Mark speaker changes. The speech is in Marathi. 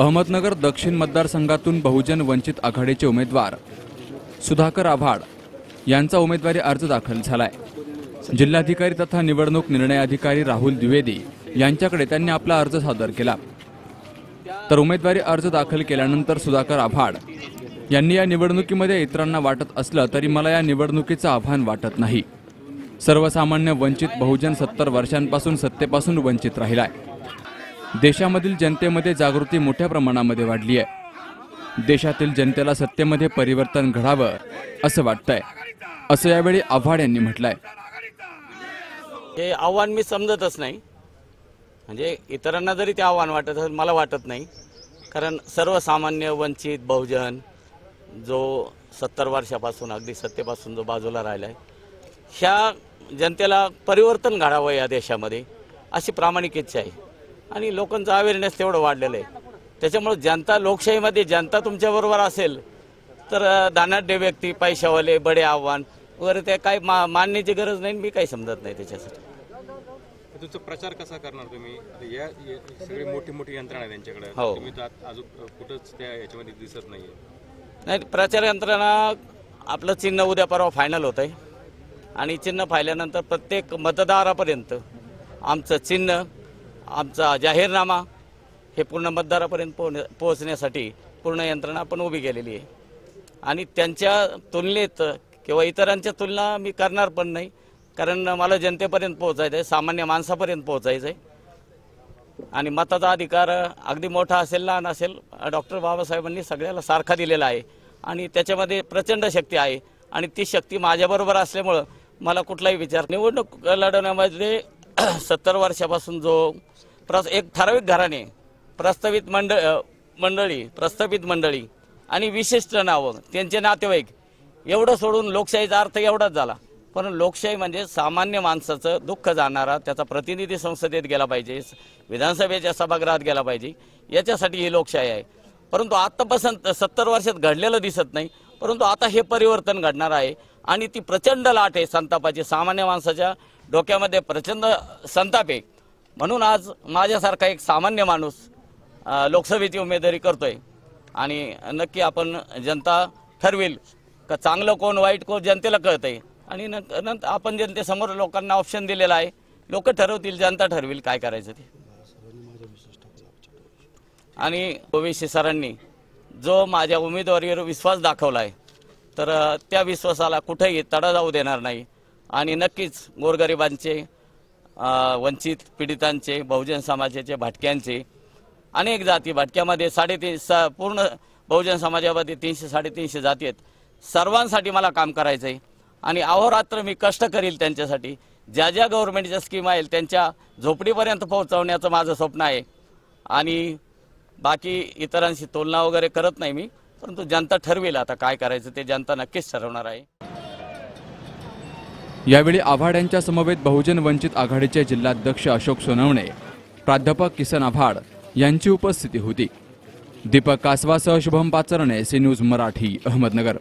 Speaker 1: अहमदनगर दक्षिण मतदारसंघातून बहुजन वंचित आघाडीचे उमेदवार सुधाकर आव्हाड यांचा उमेदवारी अर्ज दाखल झालाय. जिल्हाधिकारी तथा निवडणूक निर्णय अधिकारी राहुल द्विवेदी यांच्याकडे त्यांनी आपला अर्ज सादर केला. तर उमेदवारी अर्ज दाखल केल्यानंतर सुधाकर आव्हाड यांनी या निवडणुकीमध्ये इतरांना वाटत असलं तरी मला या निवडणुकीचं आव्हान वाटत नाही. सर्वसामान्य वंचित बहुजन सत्तर वर्षांपासून सत्तेपासून वंचित राहिलाय. देशामधील जनतेमध्ये जागृती मोठ्या प्रमाणामध्ये वाढली आहे. देशातील जनतेला सत्तेमध्ये परिवर्तन घडावं असं वाटतंय असं यावेळी आव्हाड यांनी म्हटलंय.
Speaker 2: हे आव्हान मी समजतच नाही. म्हणजे इतरांना जरी ते आव्हान वाटत असेल मला वाटत नाही. कारण सर्वसामान्य वंचित बहुजन जो सत्तर वर्षापासून अगदी सत्तेपासून जो बाजूला राहिला आहे ह्या जनतेला परिवर्तन घडावं या देशामध्ये अशी प्रामाणिक इच्छा आहे. आणि लोकांचं अवेअरनेस तेवढं वाढलेलं आहे. त्याच्यामुळे जनता लोकशाहीमध्ये जनता तुमच्याबरोबर असेल तर अ, धनाढ्य व्यक्ती पैशावाले बडे आव्हान वगैरे ते काय मा मानण्याची गरज नाही मी काही समजत नाही त्याच्यासाठी.
Speaker 3: तुमचा प्रचार कसा करणार तुम्ही? या सगळी मोठी मोठी यंत्रणा त्यांच्याकडे
Speaker 2: हो.
Speaker 3: तुम्ही अजून कुठंच त्या याच्यामध्ये दिसत नाहीये.
Speaker 2: नाही प्रचार यंत्रणा आपलं चिन्ह उद्या परवा फायनल होत आहे आणि चिन्ह फायल्यानंतर प्रत्येक मतदारापर्यंत आमचं चिन्ह आमचा जाहीरनामा हे पूर्ण मतदारापर्यंत पोहोच पोहोचण्यासाठी पूर्ण यंत्रणा आपण उभी केलेली आहे. आणि त्यांच्या तुलनेत किंवा इतरांच्या तुलना मी करणार पण नाही कारण मला जनतेपर्यंत पोहोचायचं आहे सामान्य माणसापर्यंत पोहोचायचं आहे. आणि मताचा अधिकार अगदी मोठा असेल लहान असेल डॉक्टर बाबासाहेबांनी सगळ्याला सारखा दिलेला आहे. आणि त्याच्यामध्ये प्रचंड शक्ती आहे. आणि ती शक्ती माझ्याबरोबर असल्यामुळं मला कुठलाही विचार निवडणूक लढवण्यामध्ये सत्तर वर्षापासून जो प्रस एक ठराविक घराणे प्रस्तावित मंडळ मंडळी प्रस्थापित मंडळी आणि विशिष्ट नावं त्यांचे नातेवाईक एवढं सोडून लोकशाहीचा अर्थ एवढाच झाला. पण लोकशाही म्हणजे सामान्य माणसाचं दुःख जाणारा त्याचा प्रतिनिधी संसदेत गेला पाहिजे विधानसभेच्या सभागृहात गेला पाहिजे याच्यासाठी ही लोकशाही आहे. परंतु आत्तापासून सत्तर वर्षात घडलेलं दिसत नाही परंतु आता हे परिवर्तन घडणार आहे आणि ती प्रचंड लाट आहे संतापाची सामान्य माणसाच्या डोक्यामध्ये प्रचंड संताप आहे. म्हणून आज माझ्यासारखा एक सामान्य माणूस लोकसभेची उमेदवारी करतोय. आणि नक्की आपण जनता ठरवेल का चांगलं कोण वाईट कोण जनतेला कळतंय. आणि नंतर आपण जनतेसमोर लोकांना ऑप्शन दिलेला आहे. लोक ठरवतील जनता ठरवेल काय करायचं ते. आणि ओवेसी सरांनी जो माझ्या उमेदवारीवर विश्वास दाखवला आहे तर त्या विश्वासाला कुठेही तडा जाऊ देणार नाही. आणि नक्कीच गोरगरिबांचे वंचित पीडितांचे बहुजन समाजाचे भटक्यांचे अनेक जाती भटक्यामध्ये साडेतीन स पूर्ण बहुजन समाजामध्ये तीनशे साडेतीनशे जाती आहेत. सर्वांसाठी मला काम करायचं आहे आणि अहोरात्र मी कष्ट करील त्यांच्यासाठी. ज्या ज्या गव्हर्मेंटच्या स्कीम आहेत त्यांच्या झोपडीपर्यंत पोहोचवण्याचं माझं स्वप्न आहे. आणि बाकी इतरांशी तुलना वगैरे करत नाही मी परंतु जनता ठरवेल आता काय करायचं ते जनता नक्कीच ठरवणार आहे.
Speaker 1: यावेळी आव्हाड यांच्या समवेत बहुजन वंचित आघाडीचे जिल्हाध्यक्ष अशोक सोनवणे प्राध्यापक किसन आव्हाड यांची उपस्थिती होती. दीपक कासवासह शुभम पाचरणे सी न्यूज मराठी अहमदनगर.